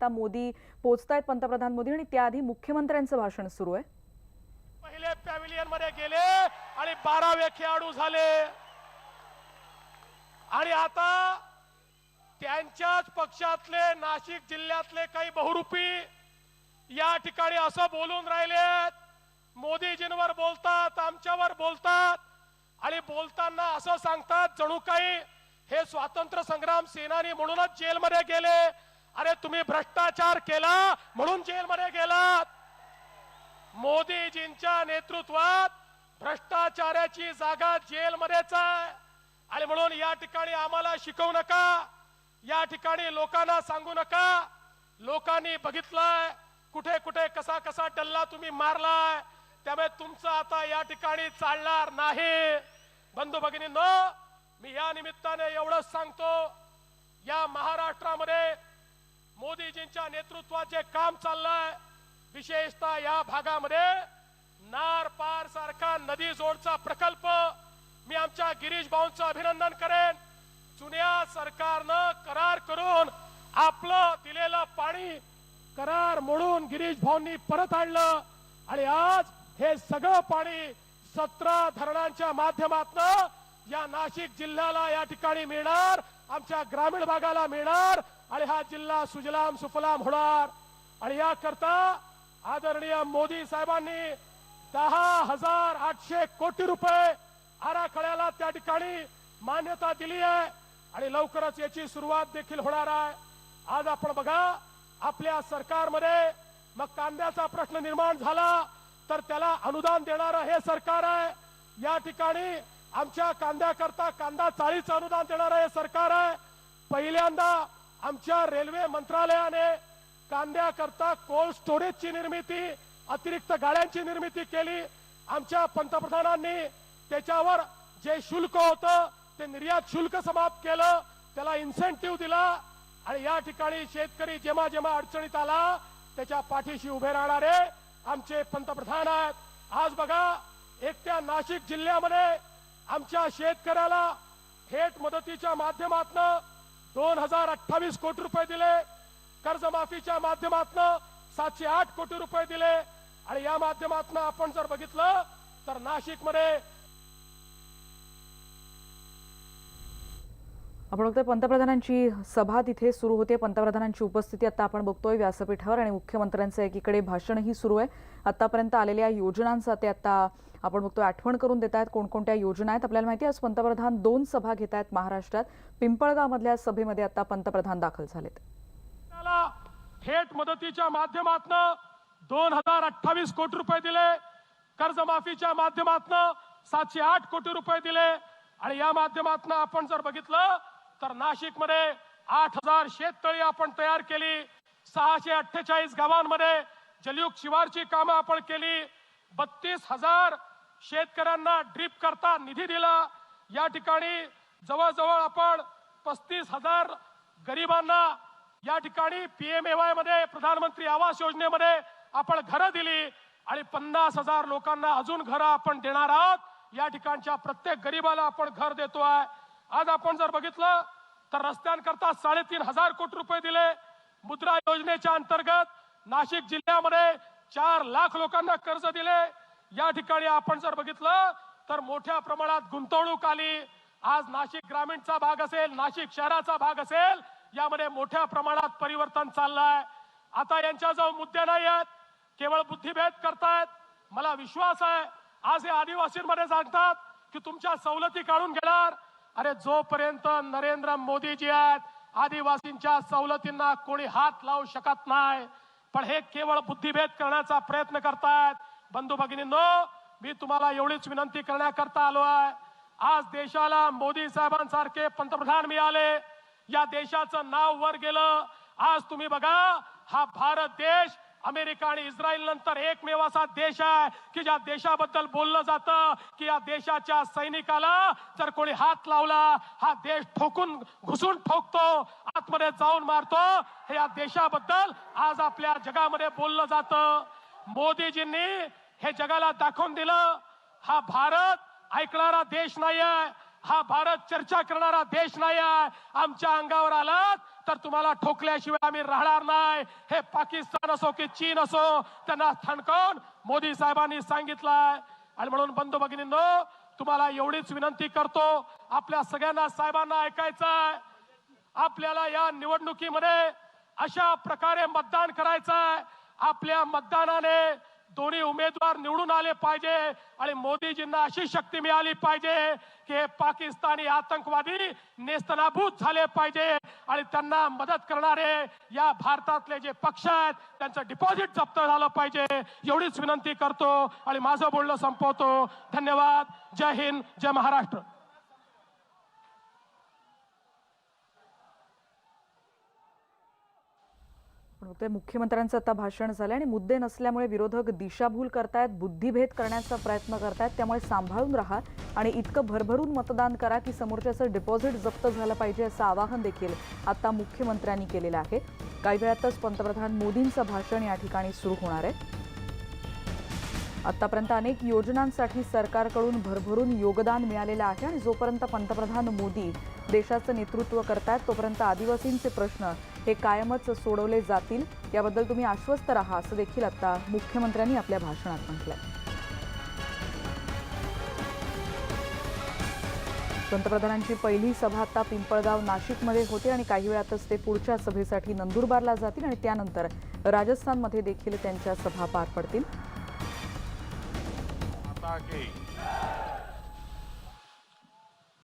आता मोदी पोहोचतायत पंतप्रधान मोदी आणि त्याआधी मुख्यमंत्र्यांचं भाषण सुरू आहे. पहिले पॅव्हिलियनमध्ये गेले आणि बारावे खेळाडू झाले. आणि आता त्यांच्याच पक्षातले नाशिक जिल्ह्यातले काही बहुरूपी या ठिकाणी असं बोलून राहिलेत. मोदीजींवर बोलतात आमच्यावर बोलतात. आणि बोलताना असं सांगतात जणू काही हे स्वातंत्र्य संग्राम सेनानी म्हणूनच जेलमध्ये गेले. अरे तुम्ही भ्रष्टाचार केला म्हणून जेलमध्ये गेलात. मोदीजींच्या नेतृत्वात भ्रष्टाचाराची जागा जेलमध्येच आहे. आणि म्हणून या ठिकाणी आम्हाला शिकवू नका. या ठिकाणी लोकांना सांगू नका. लोकांनी बघितलंय कुठे कुठे कसा कसा टल्ला तुम्ही मारलाय. त्यामुळे तुमचं आता या ठिकाणी चालणार नाही. बंधू भगिनींनो मी या निमित्ताने एवढंच सांगतो. या महाराष्ट्रामध्ये मोदीजींच्या नेतृत्वाचे काम चाललंय. विशेषतः या भागामध्ये नार पार सारखा नदी जोडचा प्रकल्प. मी आमच्या गिरीश भाऊंचं अभिनंदन करेन. जुन्या सरकारनं करार करून आपलं दिलेलं पाणी करार मोडून गिरीश भाऊंनी परत आणलं. आणि आज हे सगळं पाणी सतरा धरणांच्या माध्यमातून या नाशिक जिल्ह्याला या ठिकाणी मिळणार आमच्या ग्रामीण भागाला मिळणार. आणि हा जिल्हा सुजलाम सुफलाम होणार. आणि याकरता आदरणीय मोदी साहेबांनी दहा हजार आठशे कोटी रुपये आराखड्याला त्या ठिकाणी मान्यता दिली आहे. आणि लवकरच याची सुरुवात देखील होणार आहे. आज आपण बघा आपल्या सरकारमध्ये मग कांद्याचा प्रश्न निर्माण झाला तर त्याला अनुदान देणारं हे सरकार आहे. या ठिकाणी आमच्या कांद्याकरता कांदा चाळीचं अनुदान देणारं हे सरकार आहे. पहिल्यांदा आमच्या रेल्वे मंत्रालयाने कांद्याकरता कोल्ड स्टोरेजची निर्मिती अतिरिक्त गाड्यांची निर्मिती केली. आमच्या पंतप्रधानांनी त्याच्यावर जे शुल्क होतं ते निर्यात शुल्क समाप्त केलं. त्याला इन्सेंटिव्ह दिला. आणि या ठिकाणी शेतकरी जेव्हा जेव्हा अडचणीत आला त्याच्या पाठीशी उभे राहणारे आमचे पंतप्रधान आहेत. आज बघा एकट्या नाशिक जिल्ह्यामध्ये आमच्या शेतकऱ्याला थेट मदतीच्या माध्यमातून दोन हजार अठ्ठावीस कोटी रुपये दिले. कर्जमाफीच्या माध्यमातून सातशे आठ कोटी रुपये दिले. आणि या माध्यमातून आपण जर बघितलं तर नाशिकमध्ये आपण बघतोय पंतप्रधानांची सभा तिथे सुरू होते. पंतप्रधानांची उपस्थिती आता आपण बघतोय व्यासपीठावर. आणि मुख्यमंत्र्यांचं एकीकडे भाषणही सुरू आहे. आतापर्यंत आलेल्या योजनांचा ते आता आपण बघतो आठवण करून देत आहेत कोणकोणत्या योजना आहेत. आपल्याला माहिती आहे आज पंतप्रधान दोन सभा घेत आहेत महाराष्ट्रात. पिंपळगावमधल्या सभेमध्ये आता पंतप्रधान दाखल झालेत. त्याला थेट मदतीच्या माध्यमातून दोन हजार अठ्ठावीस कोटी रुपये दिले. कर्जमाफीच्या माध्यमातून सातशे आठ कोटी रुपये दिले. आणि या माध्यमातून आपण जर बघितलं तर नाशिकमध्ये आठ हजार शेततळी आपण तयार केली. सहाशे अठ्ठेचाळीस गावांमध्ये जलयुग शिवारची कामं आपण केली. बत्तीस हजार शेतकऱ्यांना ड्रीप करता निधी दिला. या ठिकाणी जवळजवळ आपण पस्तीस हजार गरिबांना या ठिकाणी पीएमएवायमध्ये प्रधानमंत्री आवास योजनेमध्ये आपण घरं दिली आणि पन्नास हजार लोकांना अजून घरं आपण देणार आहोत. या ठिकाणच्या प्रत्येक गरीबाला आपण घर देतो आहे. आज आपण जर बघितलं तर रस्त्यांकरता साडेतीन हजार कोटी रुपये दिले मुद्रा योजनेच्या अंतर्गत नाशिक जिल्ह्यामध्ये चार लाख लोकांना कर्ज दिले. या ठिकाणी आपण जर बघितलं तर मोठ्या प्रमाणात गुंतवणूक आली. आज नाशिक ग्रामीणचा भाग असेल नाशिक शहराचा भाग असेल यामध्ये मोठ्या प्रमाणात परिवर्तन चाललंय. आता यांच्याजवळ मुद्दे नाही आहेत केवळ बुद्धिभेद करतायत. मला विश्वास आहे आज हे आदिवासींमध्ये सांगतात की तुमच्या सवलती काढून घेणार. अरे जोपर्यंत नरेंद्र मोदीजी आहेत आदिवासींच्या सवलतींना कोणी हात लावू शकत नाही. पण हे केवळ बुद्धिभेद करण्याचा प्रयत्न करतायत. बंधू भगिनींनो मी तुम्हाला एवढीच विनंती करण्याकरता आलो आहे. आज देशाला मोदी साहेबांसारखे पंतप्रधान मिळाले. या देशाचं नाव वर गेलं. आज तुम्ही बघा हा भारत देश अमेरिका आणि इस्रायल नंतर एकमेव असा देश आहे की ज्या देशाबद्दल बोललं जातं की या देशाच्या सैनिकाला जर कोणी हात लावला हा देश ठोकून घुसून ठोकतो आतमध्ये जाऊन मारतो हे या देशाबद्दल आज आपल्या जगामध्ये बोललं जातं. मोदीजींनी हे जगाला दाखवून दिलं हा भारत ऐकणारा देश नाही आहे हा भारत चर्चा करणारा देश नाही आहे आमच्या अंगावर आलात तर तुम्हाला ठोकल्याशिवाय आम्ही राहणार नाही. हे पाकिस्तान असो की चीन असो त्यांना थणकावून मोदी साहेबांनी सांगितलंय. आणि म्हणून बंधू भगिनींनो तुम्हाला एवढीच विनंती करतो आपल्या सगळ्यांना साहेबांना ऐकायचं आहे आपल्याला या निवडणुकीमध्ये अशा प्रकारे मतदान करायचं आहे आपल्या मतदानाने दोन्ही उमेदवार निवडून आले पाहिजे आणि मोदीजींना अशी शक्ती मिळाली पाहिजे की हे पाकिस्तानी आतंकवादी नेस्तनाभूत झाले पाहिजे आणि त्यांना मदत करणारे या भारतातले जे पक्ष आहेत त्यांचं डिपॉझिट जप्त झालं पाहिजे. एवढीच विनंती करतो आणि माझं बोलणं संपवतो. धन्यवाद. जय हिंद. जय महाराष्ट्र. मुख्यमंत्र्यांचं आता भाषण झालं आणि मुद्दे नसल्यामुळे विरोधक दिशाभूल करतायत बुद्धिभेद करण्याचा प्रयत्न करतायत त्यामुळे सांभाळून राहा आणि इतकं भरभरून मतदान करा की समोरच्याचं डिपॉझिट जप्त झालं पाहिजे असं आवाहन देखील आता मुख्यमंत्र्यांनी केलेलं आहे. काही वेळातच पंतप्रधान मोदींचं भाषण या ठिकाणी सुरू होणार आहे. आतापर्यंत अनेक योजनांसाठी सरकारकडून भरभरून योगदान मिळालेलं आहे आणि जोपर्यंत पंतप्रधान मोदी देशाचं नेतृत्व करतायत तोपर्यंत आदिवासींचे प्रश्न हे कायमच सोडवले जातील याबद्दल तुम्ही आश्वस्त राहा असं देखील आता मुख्यमंत्र्यांनी आपल्या भाषणात म्हटलंय. पंतप्रधानांची पहिली सभा आता पिंपळगाव नाशिकमध्ये होते आणि काही वेळातच ते पुढच्या सभेसाठी नंदुरबारला जातील आणि त्यानंतर राजस्थानमध्ये देखील त्यांच्या सभा पार पडतील.